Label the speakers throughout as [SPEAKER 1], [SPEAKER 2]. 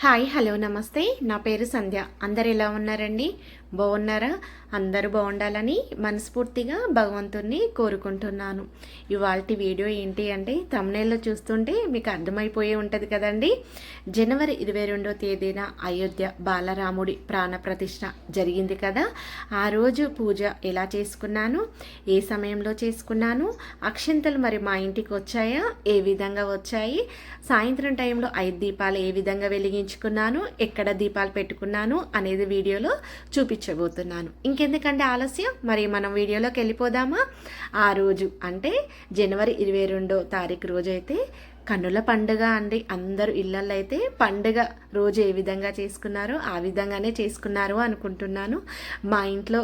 [SPEAKER 1] Hi hello నమస్తే. నా పేరు సంధ్య. అందరు ఎలా ఉన్నారండి? బాగున్నారా? అందరూ బాగుండాలని మనస్ఫూర్తిగా భగవంతుణ్ణి కోరుకుంటున్నాను. ఇవాళ వీడియో ఏంటి అంటే తమిళలో చూస్తుంటే మీకు అర్థమైపోయి ఉంటుంది కదండి. జనవరి ఇరవై రెండో తేదీన అయోధ్య బాలరాముడి ప్రాణప్రతిష్ఠ జరిగింది కదా. ఆ రోజు పూజ ఎలా చేసుకున్నాను? ఏ సమయంలో చేసుకున్నాను? అక్షంతలు మరి మా ఇంటికి వచ్చాయా? ఏ విధంగా వచ్చాయి? సాయంత్రం టైంలో ఐదు దీపాలు ఏ విధంగా చేయించుకున్నాను ఎక్కడ దీపాలు పెట్టుకున్నాను అనేది వీడియోలో చూపించబోతున్నాను. ఇంకెందుకంటే ఆలస్యం? మరి మనం వీడియోలోకి వెళ్ళిపోదామా? ఆ రోజు అంటే జనవరి ఇరవై రెండో తారీఖు రోజు అయితే కన్నుల పండుగ అండి. అందరూ ఇళ్ళల్లో అయితే పండుగ రోజు ఏ విధంగా చేసుకున్నారో ఆ విధంగానే చేసుకున్నారు అనుకుంటున్నాను. మా ఇంట్లో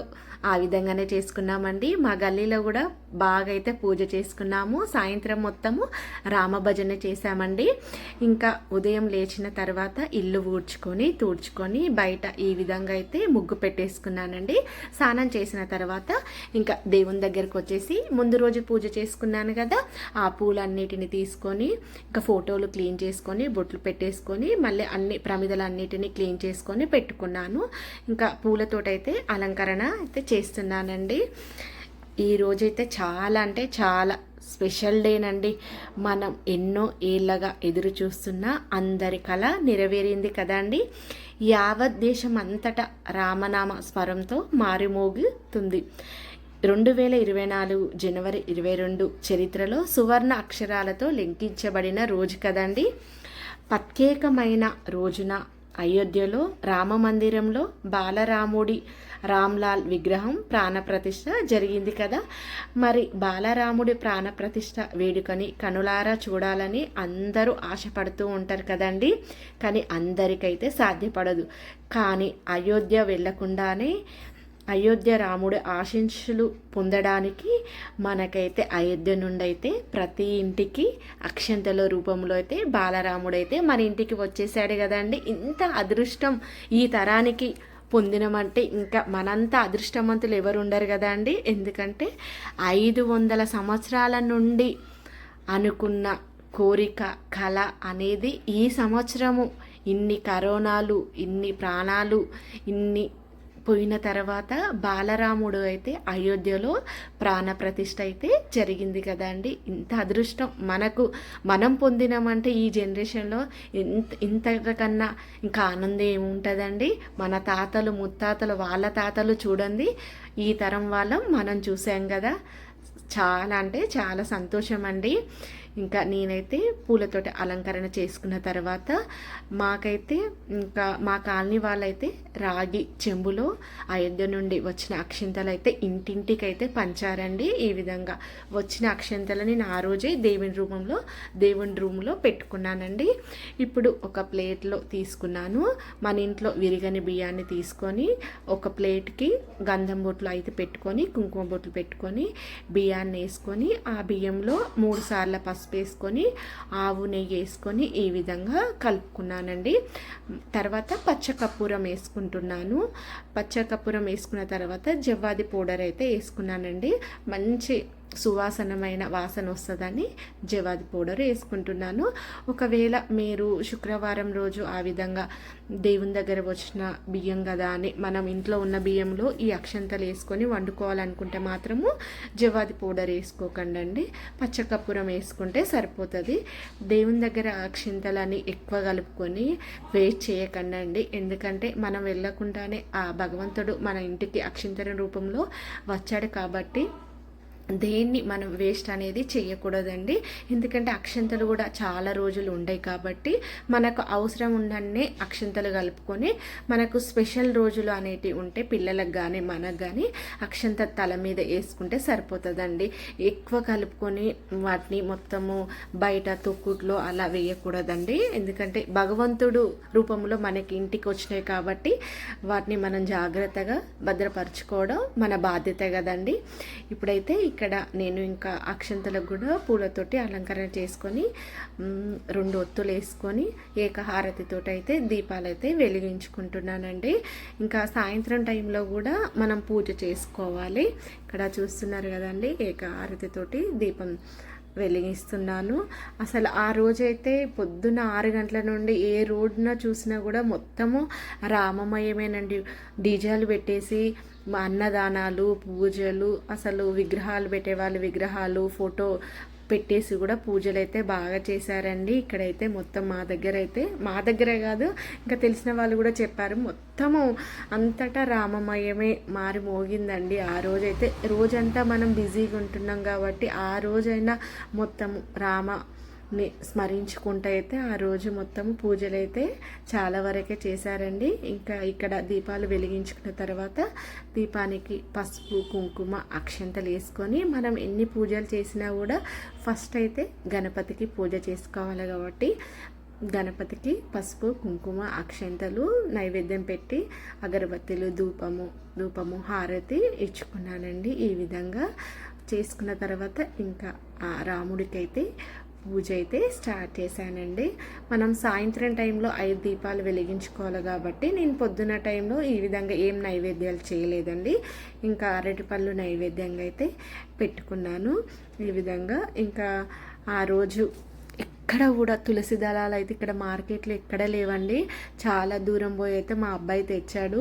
[SPEAKER 1] ఆ విధంగానే చేసుకున్నామండి. మా గల్లీలో కూడా బాగా అయితే పూజ చేసుకున్నాము. సాయంత్రం మొత్తము రామభజన చేశామండి. ఇంకా ఉదయం లేచిన తర్వాత ఇల్లు ఊడ్చుకొని తూడ్చుకొని బయట ఈ విధంగా అయితే ముగ్గు పెట్టేసుకున్నానండి. స్నానం చేసిన తర్వాత ఇంకా దేవుని దగ్గరకు వచ్చేసి ముందు రోజు పూజ చేసుకున్నాను కదా ఆ పూలన్నిటిని తీసుకొని ఇంకా ఫోటోలు క్లీన్ చేసుకొని బొట్లు పెట్టేసుకొని మళ్ళీ అన్ని ప్రమిదలన్నిటిని క్లీన్ చేసుకొని పెట్టుకున్నాను. ఇంకా పూలతోటైతే అలంకరణ అయితే చేస్తున్నానండి. ఈ రోజైతే చాలా అంటే చాలా స్పెషల్ డేనండి. మనం ఎన్నో ఏళ్ళగా ఎదురు చూస్తున్న అందరి కళ నెరవేరింది కదండి. యావత్ దేశం అంతటా రామనామ స్వరంతో మారిమోగుతుంది. రెండు వేల ఇరవై నాలుగు జనవరి ఇరవై రెండు చరిత్రలో సువర్ణ అక్షరాలతో లెంకించబడిన రోజు కదండి. ప్రత్యేకమైన రోజున అయోధ్యలో రామ మందిరంలో బాలరాముడి రామ్లాల్ విగ్రహం ప్రాణప్రతిష్ఠ జరిగింది కదా. మరి బాలరాముడి ప్రాణప్రతిష్ఠ వేడుకని కనులారా చూడాలని అందరూ ఆశపడుతూ ఉంటారు కదండి. కానీ అందరికైతే సాధ్యపడదు. కానీ అయోధ్య వెళ్ళకుండానే అయోధ్య రాముడి ఆశీస్సులు పొందడానికి మనకైతే అయోధ్య నుండి అయితే ప్రతి ఇంటికి అక్షంతల రూపంలో అయితే బాలరాముడైతే మన ఇంటికి వచ్చేసాడు కదండి. ఇంత అదృష్టం ఈ తరానికి పొందినమంటే ఇంకా మనంత అదృష్టవంతులు ఎవరు ఉండరు కదా అండి ఎందుకంటే ఐదు వందల సంవత్సరాల నుండి అనుకున్న కోరిక కళ అనేది ఈ సంవత్సరము. ఇన్ని కరోనాలు ఇన్ని ప్రాణాలు ఇన్ని పోయిన తర్వాత బాలరాముడు అయితే అయోధ్యలో ప్రాణప్రతిష్ఠ అయితే జరిగింది కదండి ఇంత అదృష్టం మనకు మనం పొందినామంటే ఈ జనరేషన్లో ఇంత ఇంతకన్నా ఇంకా ఆనందం ఏముంటుందండి? మన తాతలు ముత్తాతలు వాళ్ళ తాతలు చూడండి. ఈ తరం వాళ్ళం మనం చూసాం కదా. చాలా అంటే చాలా సంతోషం అండి ఇంకా నేనైతే పూలతోటి అలంకరణ చేసుకున్న తర్వాత మాకైతే ఇంకా మా కాలనీ వాళ్ళైతే రాగి చెంబులో అయోధ్య నుండి వచ్చిన అక్షింతలు అయితే ఇంటింటికైతే పంచారండి ఈ విధంగా. వచ్చిన అక్షంతలని నా రోజే దేవుని రూపంలో దేవుని రూమ్లో పెట్టుకున్నానండి. ఇప్పుడు ఒక ప్లేట్లో తీసుకున్నాను. మన ఇంట్లో విరిగని బియ్యాన్ని తీసుకొని ఒక ప్లేట్కి గంధం బొట్లు అయితే పెట్టుకొని కుంకుమ బొట్లు పెట్టుకొని బియ్యాన్ని వేసుకొని ఆ బియ్యంలో మూడు సార్ల పసుపు పసుపు వేసుకొని ఆవు నెయ్యి వేసుకొని ఈ విధంగా కలుపుకున్నానండి. తర్వాత పచ్చకర్పూరం వేసుకుంటున్నాను. పచ్చకర్పూరం వేసుకున్న తర్వాత జవ్వాది పౌడర్ అయితే వేసుకున్నానండి. మంచి సువాసనమైన వాసన వస్తుందని జవాది పౌడర్ వేసుకుంటున్నాను. ఒకవేళ మీరు శుక్రవారం రోజు ఆ విధంగా దేవుని దగ్గర వచ్చిన బియ్యం కదా అని మనం ఇంట్లో ఉన్న బియ్యంలో ఈ అక్షంతలు వేసుకొని వండుకోవాలనుకుంటే మాత్రము జవాది పౌడర్ వేసుకోకండి పచ్చకర్పూరం వేసుకుంటే సరిపోతుంది. దేవుని దగ్గర అక్షింతలని ఎక్కువ కలుపుకొని వేస్ట్ చేయకండి ఎందుకంటే మనం వెళ్ళకుండానే ఆ భగవంతుడు మన ఇంటికి అక్షింతల రూపంలో వచ్చాడు కాబట్టి దేన్ని మనం వేస్ట్ అనేది చేయకూడదండి. ఎందుకంటే అక్షంతలు కూడా చాలా రోజులు ఉండయి కాబట్టి మనకు అవసరం ఉండనే అక్షంతలు కలుపుకొని మనకు స్పెషల్ రోజులు అనేటివి ఉంటే పిల్లలకు కానీ మనకు కానీ అక్షంత తల మీద వేసుకుంటే సరిపోతుందండి. ఎక్కువ కలుపుకొని వాటిని మొత్తము బయట తొక్కుట్లో అలా వేయకూడదండి. ఎందుకంటే భగవంతుడు రూపంలో మనకి ఇంటికి వచ్చినాయి కాబట్టి వాటిని మనం జాగ్రత్తగా భద్రపరచుకోవడం మన బాధ్యత కదండి. ఇప్పుడైతే ఇక్కడ నేను ఇంకా అక్షంతలకు కూడా పూలతోటి అలంకరణ చేసుకొని రెండు ఒత్తులు వేసుకొని ఏకహారతితో అయితే దీపాలు అయితే వెలిగించుకుంటున్నానండి. ఇంకా సాయంత్రం టైంలో కూడా మనం పూజ చేసుకోవాలి. ఇక్కడ చూస్తున్నారు కదండి ఏకహారతితోటి దీపం వెలిగిస్తున్నాను. అసలు ఆ రోజైతే పొద్దున్న ఆరు గంటల నుండి ఏ రోడ్న చూసినా కూడా మొత్తము రామమయమేనండి. డీజేలు పెట్టేసి మా అన్నదానాలు పూజలు అసలు విగ్రహాలు పెట్టేవాళ్ళు విగ్రహాలు ఫోటో పెట్టేసి కూడా పూజలు అయితే బాగా చేశారండి. ఇక్కడైతే మొత్తం మా దగ్గర అయితే మా దగ్గరే కాదు ఇంకా తెలిసిన వాళ్ళు కూడా చెప్పారు. మొత్తము అంతటా రామమయమే మారి మోగిందండి ఆ రోజైతే. రోజంతా మనం బిజీగా ఉంటున్నాం కాబట్టి ఆ రోజైనా మొత్తము రామ స్మరించుకుంటూ అయితే ఆ రోజు మొత్తం పూజలు అయితే చాలా వరకే చేశారండి. ఇంకా ఇక్కడ దీపాలు వెలిగించుకున్న తర్వాత దీపానికి పసుపు కుంకుమ అక్షంతలు వేసుకొని మనం ఎన్ని పూజలు చేసినా కూడా ఫస్ట్ అయితే గణపతికి పూజ చేసుకోవాలి కాబట్టి గణపతికి పసుపు కుంకుమ అక్షంతలు నైవేద్యం పెట్టి అగరబత్తులు ధూపము ధూపము హారతి ఇచ్చుకున్నానండి. ఈ విధంగా చేసుకున్న తర్వాత ఇంకా రాముడికైతే పూజ అయితే స్టార్ట్ చేశానండి. మనం సాయంత్రం టైంలో ఐదు దీపాలు వెలిగించుకోవాలి కాబట్టి నేను పొద్దున్న టైంలో ఈ విధంగా ఏం నైవేద్యాలు చేయలేదండి. ఇంకా అరటిపళ్ళు నైవేద్యంగా అయితే పెట్టుకున్నాను. ఈ విధంగా ఇంకా ఆ రోజు ఎక్కడ కూడా తులసి దళాలు అయితే ఇక్కడ మార్కెట్లో ఎక్కడ లేవండి. చాలా దూరం పోయి అయితే మా అబ్బాయి తెచ్చాడు.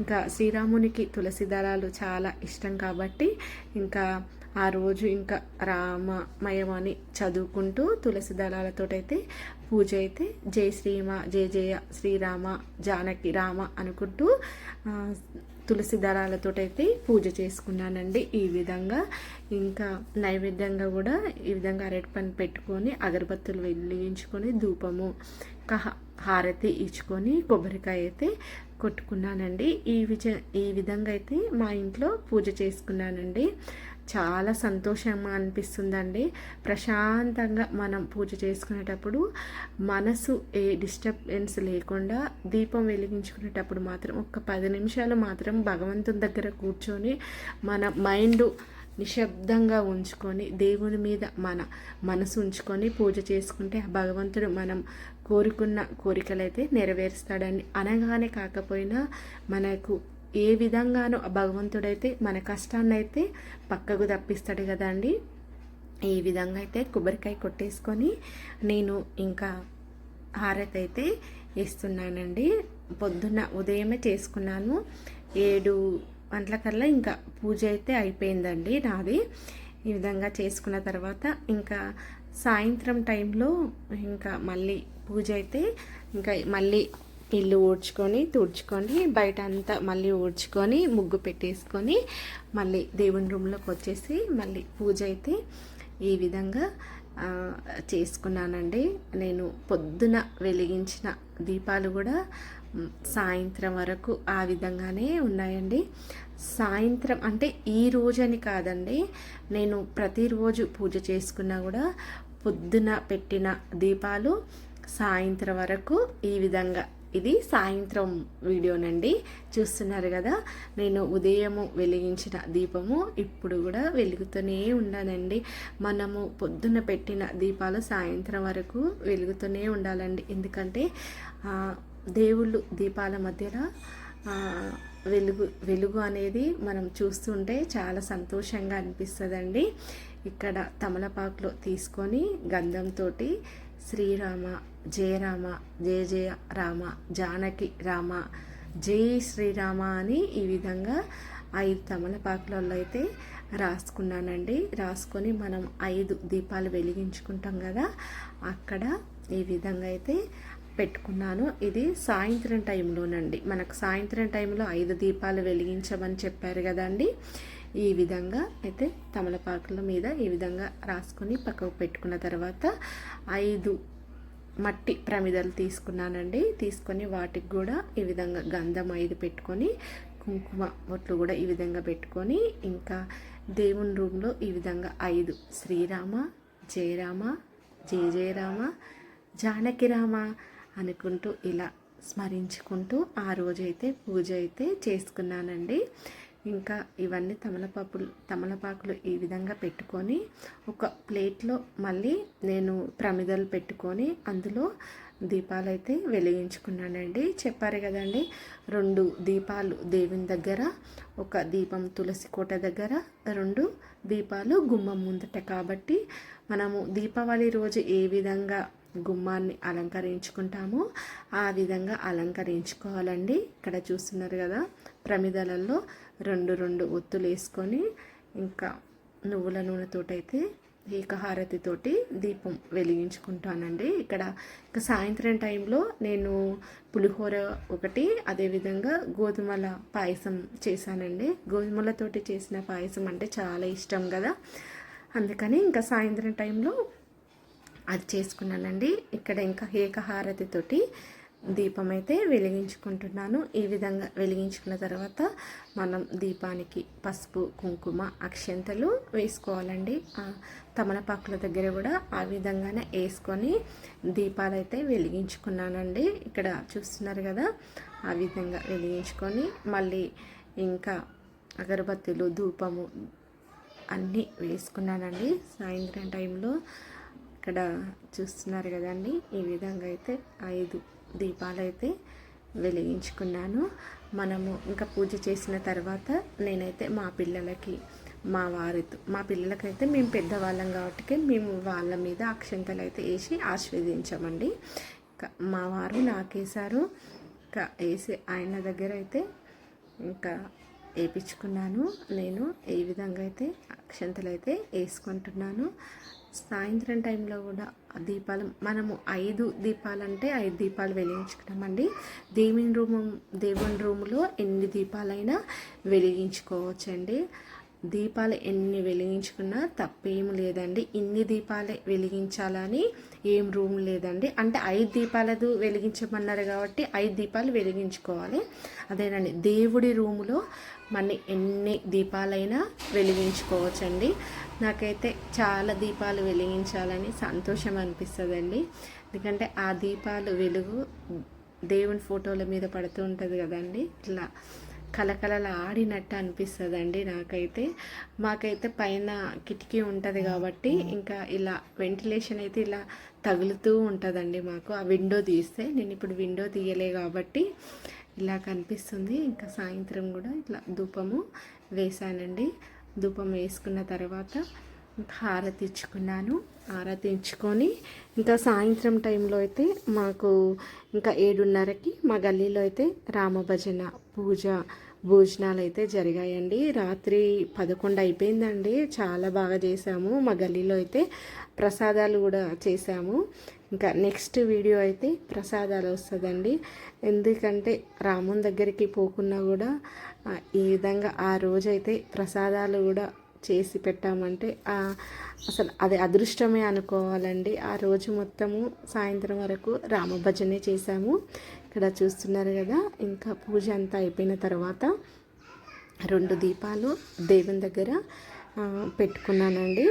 [SPEAKER 1] ఇంకా శ్రీరామునికి తులసి దళాలు చాలా ఇష్టం కాబట్టి ఇంకా ఆ రోజు ఇంకా రామమయమని చదువుకుంటూ తులసి దళాలతోటైతే పూజ అయితే జై శ్రీమ జయ జయ శ్రీరామ జానకి రామ అనుకుంటూ తులసి దళాలతోటైతే పూజ చేసుకున్నానండి. ఈ విధంగా ఇంకా నైవేద్యంగా కూడా ఈ విధంగా అరటి పని పెట్టుకొని అగరబత్తులు వెలిగించుకొని ధూపము కహ హారతి ఇచ్చుకొని కొబ్బరికాయ అయితే కొట్టుకున్నానండి. ఈ విజ ఈ విధంగా అయితే మా ఇంట్లో పూజ చేసుకున్నానండి. చాలా సంతోషంగా అనిపిస్తుందండి. ప్రశాంతంగా మనం పూజ చేసుకునేటప్పుడు మనసు ఏ డిస్టర్బెన్స్ లేకుండా దీపం వెలిగించుకునేటప్పుడు మాత్రం ఒక పది నిమిషాలు మాత్రం భగవంతుని దగ్గర కూర్చొని మన మైండ్ నిశ్శబ్దంగా ఉంచుకొని దేవుని మీద మన మనసు ఉంచుకొని పూజ చేసుకుంటే ఆ భగవంతుడు మనం కోరుకున్న కోరికలైతే నెరవేరుస్తాడని అనగానే కాకపోయినా మనకు ఏ విధంగానో భగవంతుడైతే మన కష్టాన్ని అయితే పక్కకు తప్పిస్తాడు కదండి. ఈ విధంగా అయితే కొబ్బరికాయ కొట్టేసుకొని నేను ఇంకా హారతి అయితే ఇస్తున్నానండి. పొద్దున్న ఉదయమే చేసుకున్నాను. ఏడు గంటలకల్లా ఇంకా పూజ అయితే అయిపోయిందండి నాది. ఈ విధంగా చేసుకున్న తర్వాత ఇంకా సాయంత్రం టైంలో ఇంకా మళ్ళీ పూజ అయితే ఇంకా మళ్ళీ ఇల్లు ఊడ్చుకొని తుడుచుకొని బయట అంతా మళ్ళీ ఊడ్చుకొని ముగ్గు పెట్టేసుకొని మళ్ళీ దేవుని రూమ్లోకి వచ్చేసి మళ్ళీ పూజ అయితే ఈ విధంగా చేసుకున్నానండి. నేను పొద్దున వెలిగించిన దీపాలు కూడా సాయంత్రం వరకు ఆ విధంగానే ఉన్నాయండి. సాయంత్రం అంటే ఈ రోజని కాదండి నేను ప్రతిరోజు పూజ చేసుకున్నా కూడా పొద్దున పెట్టిన దీపాలు సాయంత్రం వరకు ఈ విధంగా ఇది సాయంత్రం వీడియోనండి. చూస్తున్నారు కదా నేను ఉదయము వెలిగించిన దీపము ఇప్పుడు కూడా వెలుగుతూనే ఉన్నానండి మనము పొద్దున్న పెట్టిన దీపాలు సాయంత్రం వరకు వెలుగుతూనే ఉండాలండి. ఎందుకంటే దేవుళ్ళు దీపాల మధ్యలో వెలుగు వెలుగు అనేది మనం చూస్తుంటే చాలా సంతోషంగా అనిపిస్తుందండి. ఇక్కడ తమలపాకులో తీసుకొని గంధంతో శ్రీరామ జయ రామ జయ జయ రామ జానకి రామ జై శ్రీరామ అని ఈ విధంగా ఐదు తమలపాకులలో అయితే రాసుకున్నానండి. రాసుకొని మనం ఐదు దీపాలు వెలిగించుకుంటాం కదా అక్కడ ఈ విధంగా అయితే పెట్టుకున్నాను. ఇది సాయంత్రం టైంలోనండి. మనకు సాయంత్రం టైంలో ఐదు దీపాలు వెలిగించమని చెప్పారు కదండి. ఈ విధంగా అయితే తమలపాకుల మీద ఈ విధంగా రాసుకొని పక్కకు పెట్టుకున్న తర్వాత ఐదు మట్టి ప్రమిదలు తీసుకున్నానండి. తీసుకొని వాటికి కూడా ఈ విధంగా గంధం ఐదు పెట్టుకొని కుంకుమ బొట్లు కూడా ఈ విధంగా పెట్టుకొని ఇంకా దేవుని రూమ్లో ఈ విధంగా ఐదు శ్రీరామ జయరామ జయ జయరామ జానకి రామ అనుకుంటూ ఇలా స్మరించుకుంటూ ఆ రోజైతే పూజ అయితే చేసుకున్నానండి. ఇంకా ఇవన్నీ తమలపాకులు తమలపాకులు ఈ విధంగా పెట్టుకొని ఒక ప్లేట్లో మళ్ళీ నేను ప్రమిదలు పెట్టుకొని అందులో దీపాలు అయితే వెలిగించుకున్నానండి. చెప్పారు కదండి రెండు దీపాలు దేవుని దగ్గర ఒక దీపం తులసి కోట దగ్గర రెండు దీపాలు గుమ్మం ముందట. కాబట్టి మనము దీపావళి రోజు ఏ విధంగా గుమ్మాన్ని అలంకరించుకుంటామో ఆ విధంగా అలంకరించుకోవాలండి. ఇక్కడ చూస్తున్నారు కదా ప్రమిదలలో రెండు రెండు ఒత్తులు వేసుకొని ఇంకా నువ్వుల నూనెతోటైతే ఏకహారతితోటి దీపం వెలిగించుకుంటానండి. ఇక్కడ ఇక సాయంత్రం టైంలో నేను పులిహోర ఒకటి అదేవిధంగా గోధుమల పాయసం చేశానండి. గోధుమలతోటి చేసిన పాయసం అంటే చాలా ఇష్టం కదా. అందుకని ఇంకా సాయంత్రం టైంలో అది చేసుకున్నానండి. ఇక్కడ ఇంకా ఏకహారతితోటి దీపం అయితే వెలిగించుకుంటున్నాను. ఈ విధంగా వెలిగించుకున్న తర్వాత మనం దీపానికి పసుపు కుంకుమ అక్షంతలు వేసుకోవాలండి. తమలపాకుల దగ్గర కూడా ఆ విధంగానే వేసుకొని దీపాలు అయితే వెలిగించుకున్నానండి. ఇక్కడ చూస్తున్నారు కదా ఆ విధంగా వెలిగించుకొని మళ్ళీ ఇంకా అగరబత్తులు ధూపము అన్నీ వేసుకున్నానండి. సాయంత్రం టైంలో ఇక్కడ చూస్తున్నారు కదండి ఈ విధంగా అయితే ఐదు దీపాలు అయితే వెలిగించుకున్నాను. మనము ఇంకా పూజ చేసిన తర్వాత నేనైతే మా పిల్లలకి మా వారితో మా పిల్లలకైతే మేము పెద్దవాళ్ళం కాబట్టి మేము వాళ్ళ మీద అక్షంతలు అయితే వేసి ఆస్వాదించామండి ఇంకా మా వారు నాకేసారు ఇంకా వేసి ఆయన దగ్గర అయితే ఇంకా వేయించుకున్నాను నేను ఏ విధంగా అయితే అక్షంతలు అయితే వేసుకుంటున్నాను. సాయంత్రం టైంలో కూడా దీపాలు మనము ఐదు దీపాలంటే ఐదు దీపాలు వెలిగించుకున్నామండి దేవుని రూము దేవుని రూములో ఎన్ని దీపాలైనా వెలిగించుకోవచ్చండి. దీపాలు ఎన్ని వెలిగించుకున్నా తప్పేం లేదండి. ఇన్ని దీపాలే వెలిగించాలని ఏం రూమ్ లేదండి. అంటే ఐదు దీపాలదు వెలిగించమన్నారు కాబట్టి ఐదు దీపాలు వెలిగించుకోవాలి. అదేనండి దేవుడి రూములో మన ఎన్ని దీపాలైనా వెలిగించుకోవచ్చండి. నాకైతే చాలా దీపాలు వెలిగించాలని సంతోషం అనిపిస్తుందండి. ఎందుకంటే ఆ దీపాలు వెలుగు దేవుని ఫోటోల మీద పడుతూ ఉంటుంది కదండి. ఇట్లా కలకలలు ఆడినట్టు అనిపిస్తుందండి నాకైతే. మాకైతే పైన కిటికీ ఉంటుంది కాబట్టి ఇంకా ఇలా వెంటిలేషన్ అయితే ఇలా తగులుతూ ఉంటుందండి మాకు. ఆ విండో తీస్తే నేను ఇప్పుడు విండో తీయలే కాబట్టి ఇలా కనిపిస్తుంది. ఇంకా సాయంత్రం కూడా ఇట్లా ధూపము వేసానండి ధూపం వేసుకున్న తర్వాత హారతి ఇచ్చుకున్నాను హారతి ఇచ్చుకొని ఇంకా సాయంత్రం టైంలో అయితే మాకు ఇంకా ఏడున్నరకి మా గల్లీలో అయితే రామభజన పూజ భోజనాలు అయితే జరిగాయండి. రాత్రి పదకొండు అయిపోయిందండి. చాలా బాగా చేసాము మా గల్లీలో అయితే ప్రసాదాలు కూడా చేసాము ఇంకా నెక్స్ట్ వీడియో అయితే ప్రసాదాలు వస్తుందండి. ఎందుకంటే రాముని దగ్గరికి పోకున్నా కూడా ఈ విధంగా ఆ రోజైతే ప్రసాదాలు కూడా చేసి పెట్టామంటే అసలు అది అదృష్టమే అనుకోవాలండి. ఆ రోజు మొత్తము సాయంత్రం వరకు రామభజనే చేశాము. ఇక్కడ చూస్తున్నారు కదా ఇంకా పూజ అంతా అయిపోయిన తర్వాత రెండు దీపాలు దేవుని దగ్గర పెట్టుకున్నానండి.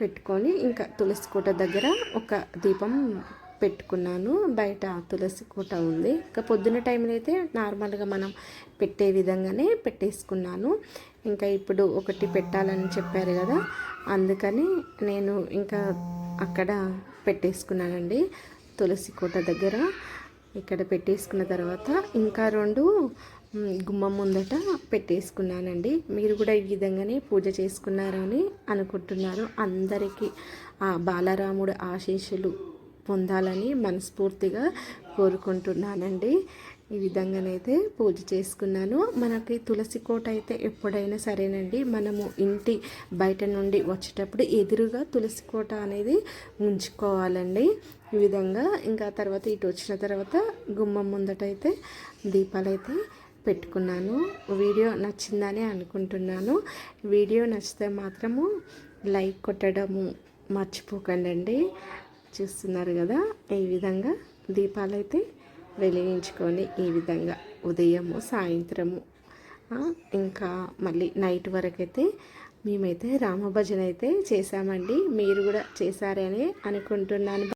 [SPEAKER 1] పెట్టుకొని ఇంకా తులసి కోట దగ్గర ఒక దీపం పెట్టుకున్నాను. బయట తులసి కోట ఉంది. ఇంకా పొద్దున్న టైంలో అయితే నార్మల్గా మనం పెట్టే విధంగానే పెట్టేసుకున్నాను. ఇంకా ఇప్పుడు ఒకటి పెట్టాలని చెప్పారు కదా అందుకని నేను ఇంకా అక్కడ పెట్టేసుకున్నానండి. తులసి కోట దగ్గర. ఇక్కడ పెట్టేసుకున్న తర్వాత ఇంకా రెండు గుమ్మం ముందట పెట్టేసుకున్నానండి. మీరు కూడా ఈ విధంగానే పూజ చేసుకున్నారని అనుకుంటున్నారు అందరికీ ఆ బాలరాముడు ఆశీస్సులు పొందాలని మనస్ఫూర్తిగా కోరుకుంటున్నానండి. ఈ విధంగానైతే పూజ చేసుకున్నాను. మనకి తులసి కోట అయితే ఎప్పుడైనా సరేనండి. మనము ఇంటి బయట నుండి వచ్చేటప్పుడు ఎదురుగా తులసి కోట అనేది ఉంచుకోవాలండి. ఈ విధంగా ఇంకా తర్వాత ఇటు వచ్చిన తర్వాత గుమ్మం ముందటైతే దీపాలైతే పెట్టుకున్నాను. వీడియో నచ్చిందని అనుకుంటున్నాను. వీడియో నచ్చితే మాత్రము లైక్ కొట్టడము మర్చిపోకండి చూస్తున్నారు కదా ఈ విధంగా దీపాలైతే వెలిగించుకొని ఈ విధంగా ఉదయము సాయంత్రము ఇంకా మళ్ళీ నైట్ వరకు అయితే మేమైతే రామభజన అయితే చేశామండి. మీరు కూడా చేశారని అనుకుంటున్నాను.